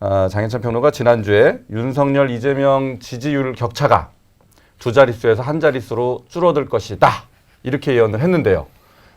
아, 장현찬 평론가 지난주에 윤석열 이재명 지지율 격차가 두 자릿수에서 한 자릿수로 줄어들 것이다 이렇게 예언을 했는데요.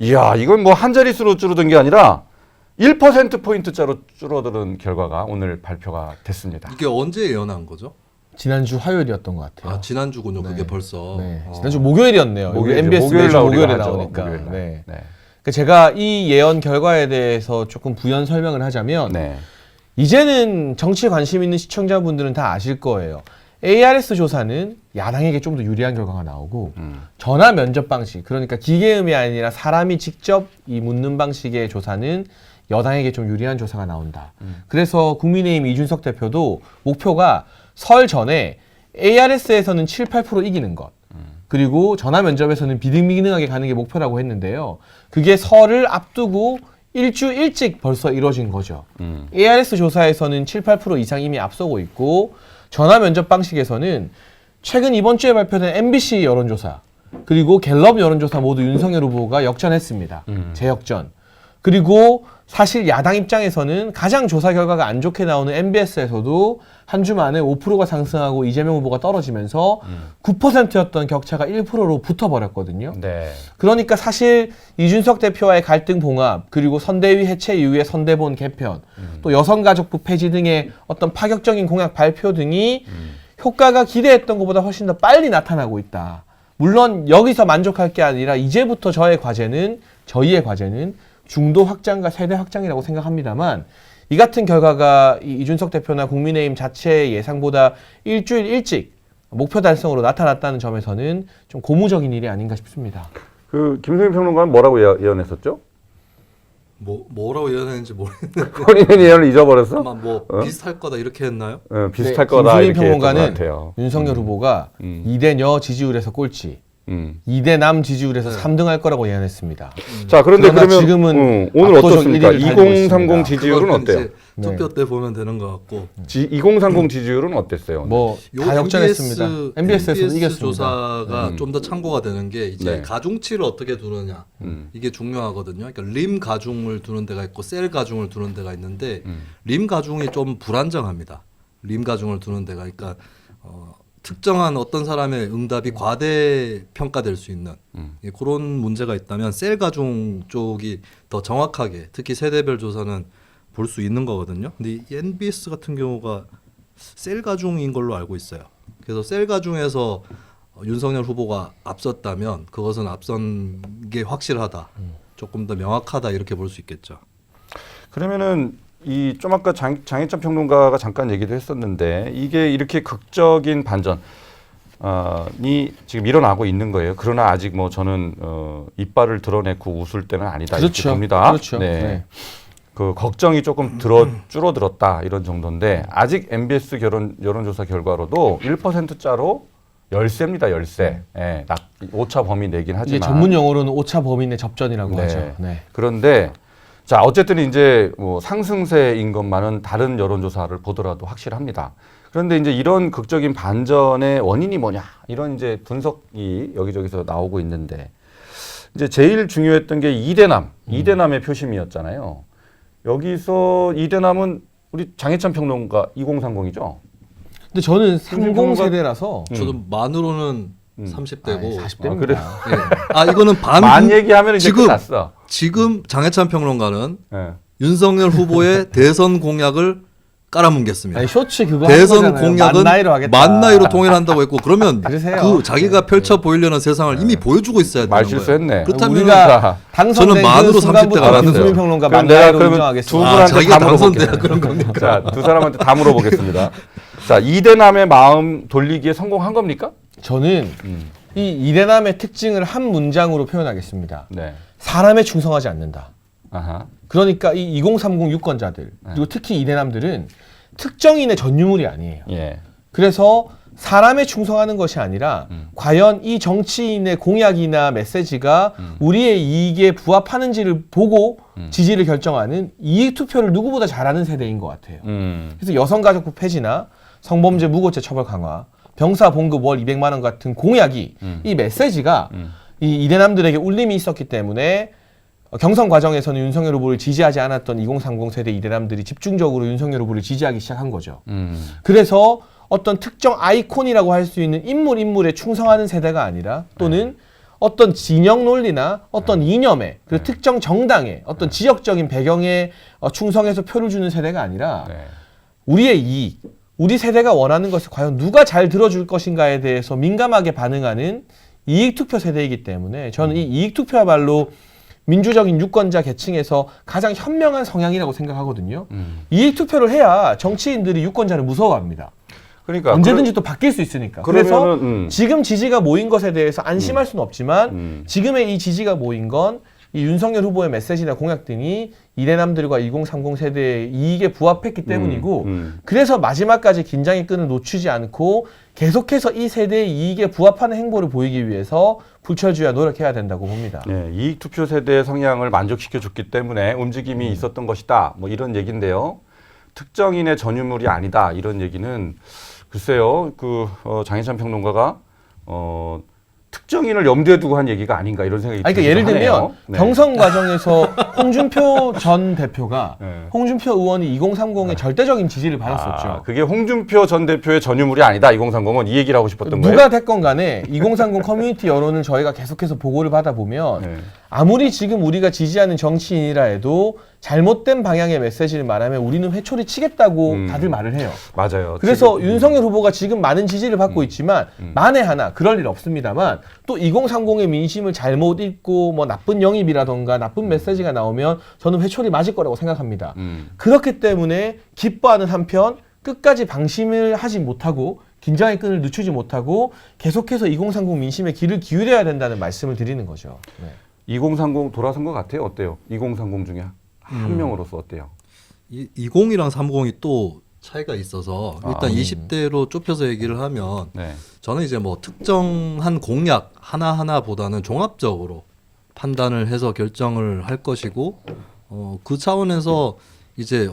이야 이건 뭐 한 자릿수로 줄어든 게 아니라 1% 포인트짜로 줄어드는 결과가 오늘 발표가 됐습니다. 이게 언제 예언한 거죠? 지난주 화요일이었던 것 같아요. 아 지난주군요. 네. 그게 벌써. 네. 어. 지난주 목요일이었네요. 목요일, MBS 목요일 매주 날 목요일에. 나오니까. 목요일 날. 네. 네. 그 제가 이 예언 결과에 대해서 조금 부연 설명을 하자면 네. 이제는 정치에 관심 있는 시청자분들은 다 아실 거예요. ARS 조사는 야당에게 좀 더 유리한 결과가 나오고 음. 전화 면접 방식 그러니까 기계음이 아니라 사람이 직접 이 묻는 방식의 조사는 여당에게 좀 유리한 조사가 나온다. 그래서 국민의힘 이준석 대표도 목표가 설 전에 ARS에서는 7, 8% 이기는 것. 그리고 전화 면접에서는 비등비등하게 가는 게 목표라고 했는데요. 그게 설을 앞두고 일주 일찍 벌써 이루어진 거죠. 음. ARS 조사에서는 7, 8% 이상 이미 앞서고 있고 전화 면접 방식에서는 최근 이번 주에 발표된 MBC 여론조사 그리고 갤럽 여론조사 모두 윤석열 후보가 역전했습니다. 음. 재역전. 그리고 사실 야당 입장에서는 가장 조사 결과가 안 좋게 나오는 MBS에서도 한 주 만에 5%가 상승하고 이재명 후보가 떨어지면서 9%였던 격차가 1%로 붙어버렸거든요. 네. 그러니까 사실 이준석 대표와의 갈등 봉합 그리고 선대위 해체 이후에 선대본 개편 또 여성가족부 폐지 등의 어떤 파격적인 공약 발표 등이 효과가 기대했던 것보다 훨씬 더 빨리 나타나고 있다. 물론 여기서 만족할 게 아니라 이제부터 저의 과제는 저희의 과제는 중도 확장과 세대 확장이라고 생각합니다만 이 같은 결과가 이 이준석 대표나 국민의힘 자체의 예상보다 일주일 일찍 목표 달성으로 나타났다는 점에서는 좀 고무적인 일이 아닌가 싶습니다. 그 김승희 평론가는 뭐라고 예- 예언했었죠? 뭐 뭐라고 예언했는지 모르겠는데 본인 예언을 잊어버렸어? 아마 뭐 어? 비슷할 거다 이렇게 했나요? 어, 비슷할 네, 거다 김수민 이렇게 평론가는. 윤석열 후보가 음. 이대녀 지지율에서 꼴찌, 음. 이대남 지지율에서 네. 3등 할 거라고 예언했습니다. 자 그런데 그러나 그러면 지금은 음, 오늘 압도적 어떻습니까? 1위를 달리고 2030 있습니다. 지지율은 어때요? 이제 네. 투표 때 보면 되는 것 같고 지, 2030 지지율은 어땠어요? 오늘? 뭐요 다 역전했습니다. MBS에서 MBS 이겼습니다. 조사가 음. 좀더 참고가 되는 게 이제 네. 가중치를 어떻게 두느냐 음. 이게 중요하거든요. 그러니까 림 가중을 두는 데가 있고 셀 가중을 두는 데가 있는데 음. 림 가중이 좀 불안정합니다. 림 가중을 두는 데가 그러니까 어, 특정한 어떤 사람의 응답이 과대 평가될 수 있는 음. 예, 그런 문제가 있다면 셀 가중 쪽이 더 정확하게 특히 세대별 조사는 볼 수 있는 거거든요. 근데 이 NBS 같은 경우가 셀 가중인 걸로 알고 있어요. 그래서 셀 가중에서 어, 윤석열 후보가 앞섰다면 그것은 앞선 게 확실하다. 조금 더 명확하다 이렇게 볼 수 있겠죠. 그러면은 이 좀 아까 장, 장혜찬 평론가가 잠깐 얘기도 했었는데 이게 이렇게 극적인 반전 어, 이 지금 일어나고 있는 거예요. 그러나 아직 뭐 저는 어, 이빨을 드러내고 웃을 때는 아니다 이렇게 그렇죠. 봅니다. 그렇죠. 네. 네. 그 걱정이 조금 들어 줄어들었다 이런 정도인데 아직 MBS 결혼 여론조사 결과로도 1%짜로 열세입니다 열세. 예, 낙 오차 범위 내긴 이게 하지만 전문 용어로는 오차 범인의 접전이라고 네. 하죠. 네. 그런데 자 어쨌든 이제 뭐 상승세인 것만은 다른 여론조사를 보더라도 확실합니다. 그런데 이제 이런 극적인 반전의 원인이 뭐냐 이런 이제 분석이 여기저기서 나오고 있는데 이제 제일 중요했던 게 이대남 이대남의 표심이었잖아요. 여기서 이대남은 우리 장혜찬 평론가 2030이죠. 근데 저는 김준표가- 30 세대라서 저도 만으로는 음. 30대고 40대입니다. 그래? 아 이거는 반 만 얘기하면 이제 지금 끝났어. 지금 장해찬 평론가는 예. 윤석열 후보의 대선 공약을 깔아뭉갰습니다. 아니, 쇼츠 그거 하는 대선 거잖아요. 공약은 만 나이로 하겠다. 만 나이로 통일한다고 했고 그러면 그러세요. 그 자기가 펼쳐 보이려는 세상을 이미 보여주고 있어야 되는 말 거예요. 실수했네. 그렇다면 우리가 당선된 저는 만으로 그 순간부터 30대 알았어요. 김수민 평론가 그럼 만 내가 나이로 그러면 인정하겠습니다. 두 아, 분한테 자기가 다 당선돼야 물어볼게요. 그런 겁니까? 자, 두 사람한테 다 물어보겠습니다. 자, 이대남의 마음 돌리기에 성공한 겁니까? 저는 음. 이 이대남의 특징을 한 문장으로 표현하겠습니다. 네. 사람에 충성하지 않는다. 아하. 그러니까 이 2030 유권자들 그리고 특히 이대남들은 특정인의 전유물이 아니에요. 예. 그래서 사람에 충성하는 것이 아니라 음. 과연 이 정치인의 공약이나 메시지가 음. 우리의 이익에 부합하는지를 보고 음. 지지를 결정하는 이익 투표를 누구보다 잘하는 세대인 것 같아요. 음. 그래서 여성가족부 폐지나 성범죄 무고죄 처벌 강화, 병사 봉급 월 200만 원 같은 공약이 음. 이 메시지가 음. 이 이대남들에게 울림이 있었기 때문에 어, 경선 과정에서는 윤석열 후보를 지지하지 않았던 2030 세대 이대남들이 집중적으로 윤석열 후보를 지지하기 시작한 거죠. 음. 그래서 어떤 특정 아이콘이라고 할 수 있는 인물 인물에 충성하는 세대가 아니라 또는 어떤 진영 논리나 어떤 이념에 그리고 특정 정당의 어떤 지역적인 배경에 어, 충성해서 표를 주는 세대가 아니라 네. 우리의 이익, 우리 세대가 원하는 것을 과연 누가 잘 들어줄 것인가에 대해서 민감하게 반응하는 이익 투표 세대이기 때문에 저는 이 이익 투표야말로 민주적인 유권자 계층에서 가장 현명한 성향이라고 생각하거든요. 음. 이익 투표를 해야 정치인들이 유권자를 무서워합니다. 그러니까 언제든지 또 바뀔 수 있으니까. 그러- 그래서 음. 지금 지지가 모인 것에 대해서 안심할 수는 없지만 음. 지금의 이 지지가 모인 건 이 윤석열 후보의 메시지나 공약 등이 이대남들과 2030 세대의 이익에 부합했기 때문이고 음. 그래서 마지막까지 긴장의 끈을 놓치지 않고 계속해서 이 세대의 이익에 부합하는 행보를 보이기 위해서 불철주야 노력해야 된다고 봅니다. 네, 이익 투표 세대의 성향을 만족시켜 줬기 때문에 음. 움직임이 있었던 것이다. 뭐 이런 얘기인데요. 특정인의 전유물이 아니다. 이런 얘기는 글쎄요. 그 어, 장희찬 평론가가 어, 특정인을 염두에 두고 한 얘기가 아닌가 이런 생각이 아니, 그러니까 예를 들면. 네. 경선 과정에서 홍준표 전 대표가 네. 홍준표 의원이 2030의 절대적인 지지를 받았었죠. 아, 그게 홍준표 전 대표의 전유물이 아니다. 2030은 이 얘기를 하고 싶었던 거예요. 누가 됐건 간에 2030 커뮤니티 여론을 저희가 계속해서 보고를 받아보면 네. 아무리 지금 우리가 지지하는 정치인이라 해도 잘못된 방향의 메시지를 말하면 우리는 회초리 치겠다고 음. 다들 말을 해요. 맞아요. 그래서 지금- 윤석열 후보가 지금 많은 지지를 받고 있지만 음. 만에 하나 그럴 일 없습니다만 또 2030의 민심을 잘못 읽고 뭐 나쁜 영입이라던가 나쁜 메시지가 나오면 저는 회초리 맞을 거라고 생각합니다. 음. 그렇기 때문에 기뻐하는 한편 끝까지 방심을 하지 못하고 긴장의 끈을 늦추지 못하고 계속해서 2030 민심에 귀를 기울여야 된다는 말씀을 드리는 거죠. 네. 2030 돌아선 것 같아요. 어때요? 2030 중에 한 음. 명으로서 어때요? 이 20이랑 30이 또 차이가 있어서 일단 아, 20대로 좁혀서 얘기를 하면 네. 저는 이제 뭐 특정한 공약 하나하나보다는 종합적으로 판단을 해서 결정을 할 것이고 어, 그 차원에서 이제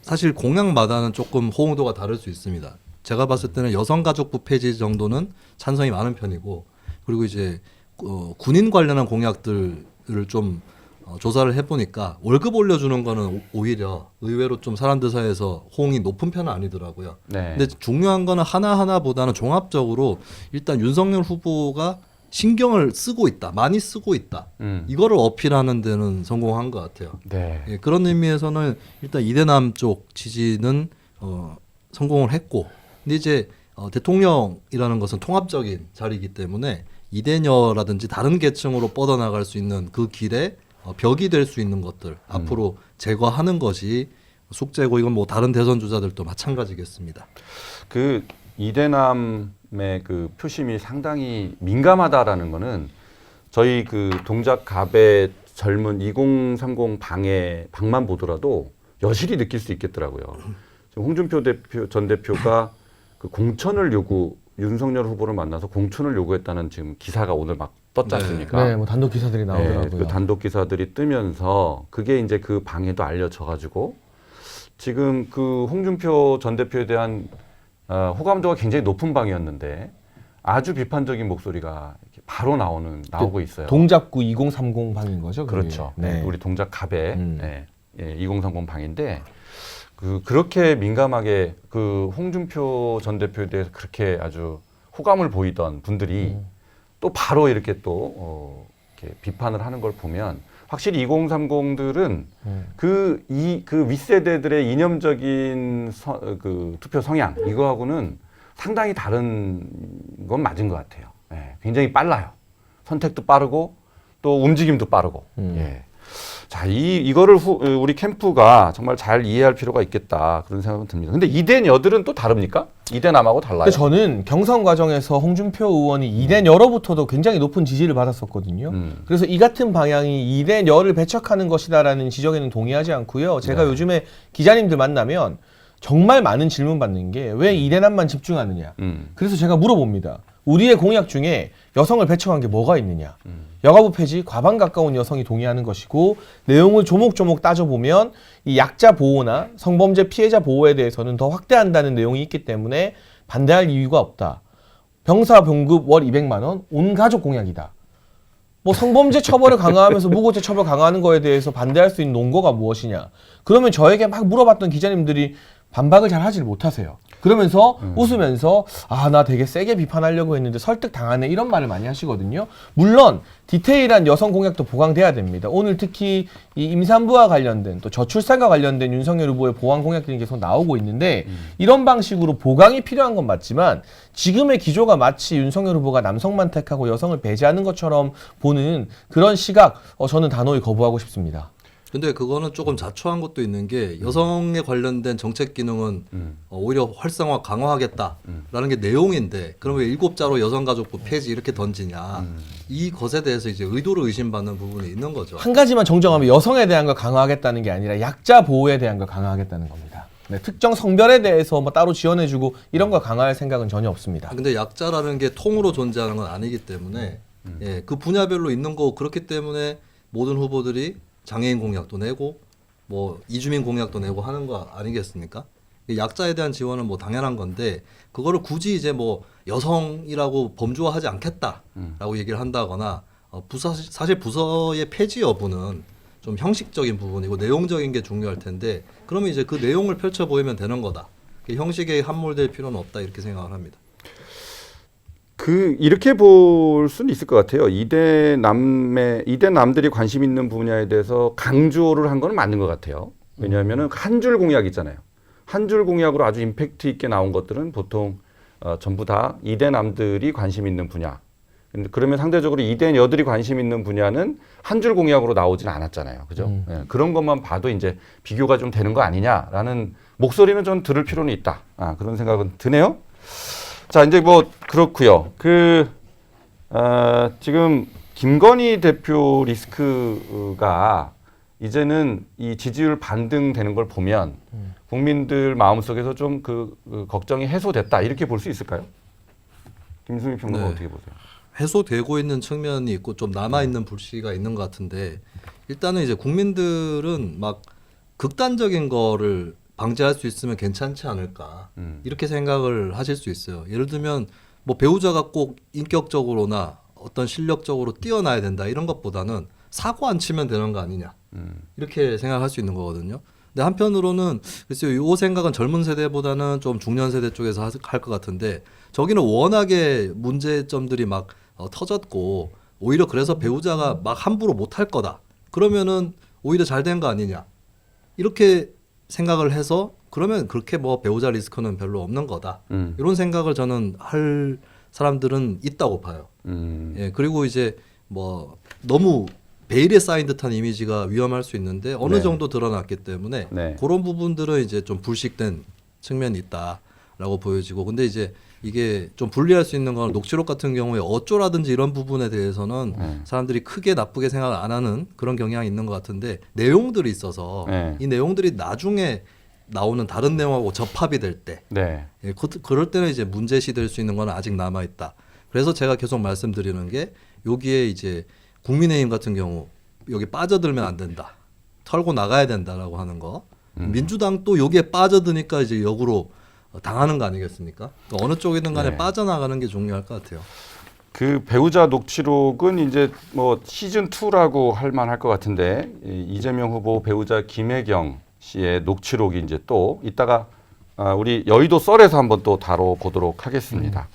사실 공약마다는 조금 호응도가 다를 수 있습니다. 제가 봤을 때는 여성가족부 폐지 정도는 찬성이 많은 편이고 그리고 이제 어, 군인 관련한 공약들을 좀 어, 조사를 해보니까 월급 올려주는 거는 오- 오히려 의외로 좀 사람들 사이에서 호응이 높은 편은 아니더라고요. 네. 근데 중요한 거는 하나하나보다는 종합적으로 일단 윤석열 후보가 신경을 쓰고 있다. 많이 쓰고 있다. 음. 이거를 어필하는 데는 성공한 것 같아요. 네. 예, 그런 의미에서는 일단 이대남 쪽 지지는 어, 성공을 했고, 근데 이제 어, 대통령이라는 것은 통합적인 자리이기 때문에 이대녀라든지 다른 계층으로 뻗어나갈 수 있는 그 길에 어, 벽이 될 수 있는 것들 앞으로 제거하는 것이 숙제고 이건 뭐 다른 대선 주자들도 마찬가지겠습니다. 그 이대남의 그 표심이 상당히 민감하다라는 거는 저희 그 동작 갑의 젊은 2030 방에 방만 보더라도 여실히 느낄 수 있겠더라고요. 지금 홍준표 대표 전 대표가 그 공천을 요구 윤석열 후보를 만나서 공천을 요구했다는 지금 기사가 오늘 막 떴지 네. 않습니까? 네, 뭐 단독 기사들이 나오더라고요. 네, 그 단독 기사들이 뜨면서 그게 이제 그 방에도 알려져 가지고 지금 그 홍준표 전 대표에 대한 어, 호감도가 굉장히 높은 방이었는데 아주 비판적인 목소리가 이렇게 바로 나오는 나오고 있어요. 동작구 2030 방인 거죠. 그게? 그렇죠. 네. 우리 동작 갑의 음. 네, 예, 2030 방인데 그 그렇게 민감하게 그 홍준표 전 대표에 대해서 그렇게 아주 호감을 보이던 분들이 음. 또 바로 이렇게 또 어, 이렇게 비판을 하는 걸 보면 확실히 2030들은 음. 그이그 윗세대들의 이념적인 서, 어, 그 투표 성향 이거하고는 상당히 다른 건 맞은 것 같아요. 예, 굉장히 빨라요. 선택도 빠르고 또 움직임도 빠르고. 음. 예. 자, 이 이거를 후, 어, 우리 캠프가 정말 잘 이해할 필요가 있겠다 그런 생각은 듭니다. 근데 이대 여들은 또 다릅니까? 이대 남하고 달라요. 저는 경선 과정에서 홍준표 의원이 이된 여로부터도 굉장히 높은 지지를 받았었거든요. 음. 그래서 이 같은 방향이 이된 여를 배척하는 것이다라는 지적에는 동의하지 않고요. 제가 네. 요즘에 기자님들 만나면 정말 많은 질문 받는 게 왜 이대남만 집중하느냐. 음. 그래서 제가 물어봅니다. 우리의 공약 중에 여성을 배척한 게 뭐가 있느냐? 음. 여가부 폐지 과반 가까운 여성이 동의하는 것이고 내용을 조목조목 따져보면 이 약자 보호나 성범죄 피해자 보호에 대해서는 더 확대한다는 내용이 있기 때문에 반대할 이유가 없다. 병사 병급 월 200만 원, 온 가족 공약이다. 뭐 성범죄 처벌을 강화하면서 무고죄 처벌 강화하는 거에 대해서 반대할 수 있는 논거가 무엇이냐? 그러면 저에게 막 물어봤던 기자님들이 반박을 잘 하질 못하세요. 그러면서 웃으면서 아 나 되게 세게 비판하려고 했는데 설득 당하네 이런 말을 많이 하시거든요. 물론 디테일한 여성 공약도 보강돼야 됩니다. 오늘 특히 이 임산부와 관련된 또 저출산과 관련된 윤석열 후보의 보완 공약들이 계속 나오고 있는데 이런 방식으로 보강이 필요한 건 맞지만 지금의 기조가 마치 윤석열 후보가 남성만 택하고 여성을 배제하는 것처럼 보는 그런 시각 어, 저는 단호히 거부하고 싶습니다. 근데 그거는 조금 자초한 것도 있는 게 여성에 관련된 정책 기능은 어, 오히려 활성화 강화하겠다라는 게 내용인데 그러면 왜 일곱자로 여성가족부 폐지 이렇게 던지냐. 이 것에 대해서 이제 의도를 의심받는 부분이 있는 거죠. 한 가지만 정정하면 여성에 대한 걸 강화하겠다는 게 아니라 약자 보호에 대한 걸 강화하겠다는 겁니다. 네, 특정 성별에 대해서 뭐 따로 지원해주고 이런 걸 강화할 생각은 전혀 없습니다. 근데 약자라는 게 통으로 존재하는 건 아니기 때문에 예, 그 분야별로 있는 거고 그렇기 때문에 모든 후보들이 장애인 공약도 내고 뭐 이주민 공약도 내고 하는 거 아니겠습니까? 이 약자에 대한 지원은 뭐 당연한 건데 그거를 굳이 이제 뭐 여성이라고 범주화하지 않겠다라고 얘기를 한다거나 어, 부서 사실 부서의 폐지 여부는 좀 형식적인 부분이고 내용적인 게 중요할 텐데 그러면 이제 그 내용을 펼쳐 보이면 되는 거다. 그 형식에 함몰될 필요는 없다 이렇게 생각을 합니다. 그 이렇게 볼 수는 있을 것 같아요. 이대 남의 이대 남들이 관심 있는 분야에 대해서 강조를 한 건 맞는 것 같아요. 왜냐하면은 한 줄 공약 있잖아요. 한 줄 공약으로 아주 임팩트 있게 나온 것들은 보통 어, 전부 다 이대 남들이 관심 있는 분야. 근데 그러면 상대적으로 이대 여들이 관심 있는 분야는 한 줄 공약으로 나오진 않았잖아요. 그죠? 예, 그런 것만 봐도 이제 비교가 좀 되는 거 아니냐라는 목소리는 좀 들을 필요는 있다. 아, 그런 생각은 드네요. 자, 이제 뭐 그렇고요. 그 어, 지금 김건희 대표 리스크가 이제는 이 지지율 반등되는 걸 보면 국민들 마음속에서 좀그 걱정이 해소됐다 이렇게 볼 수 있을까요? 김수미 평론가 네. 어떻게 보세요? 해소되고 있는 측면이 있고 좀 남아 있는 불씨가 있는 것 같은데 일단은 이제 국민들은 막 극단적인 거를 방지할 수 있으면 괜찮지 않을까 음. 이렇게 생각을 하실 수 있어요. 예를 들면 뭐 배우자가 꼭 인격적으로나 어떤 실력적으로 뛰어나야 된다 이런 것보다는 사고 안 치면 되는 거 아니냐 음. 이렇게 생각할 수 있는 거거든요. 근데 한편으로는 글쎄요, 이 생각은 젊은 세대보다는 좀 중년 세대 쪽에서 할 것 같은데 저기는 워낙에 문제점들이 막 어, 터졌고 오히려 그래서 배우자가 막 함부로 못할 거다. 그러면은 오히려 잘 된 거 아니냐 이렇게 생각을 해서 그러면 그렇게 뭐 배우자 리스크는 별로 없는 거다. 음. 이런 생각을 저는 할 사람들은 있다고 봐요. 음. 예, 그리고 이제 뭐 너무 베일에 쌓인 듯한 이미지가 위험할 수 있는데 어느 네. 정도 드러났기 때문에 네. 그런 부분들은 이제 좀 불식된 측면이 있다라고 보여지고 근데 이제 이게 좀 분리할 수 있는 건 녹취록 같은 경우에 어쩌라든지 이런 부분에 대해서는 네. 사람들이 크게 나쁘게 생각 안 하는 그런 경향이 있는 것 같은데 내용들이 있어서 네. 이 내용들이 나중에 나오는 다른 내용하고 접합이 될때 네. 예, 그, 그럴 때는 이제 문제시 될 수 있는 건 아직 남아 있다. 그래서 제가 계속 말씀드리는 게 여기에 이제 국민의힘 같은 경우 여기 빠져들면 안 된다. 털고 나가야 된다라고 하는 거. 음. 민주당 또 여기에 빠져드니까 이제 역으로 당하는 거 아니겠습니까? 또 어느 쪽이든 간에 네. 빠져나가는 게 중요할 것 같아요. 그 배우자 녹취록은 이제 뭐 시즌 2라고 할 만할 것 같은데 이 이재명 후보 배우자 김혜경 씨의 녹취록이 이제 또 이따가 아, 우리 여의도 썰에서 한번 또 다뤄 보도록 하겠습니다.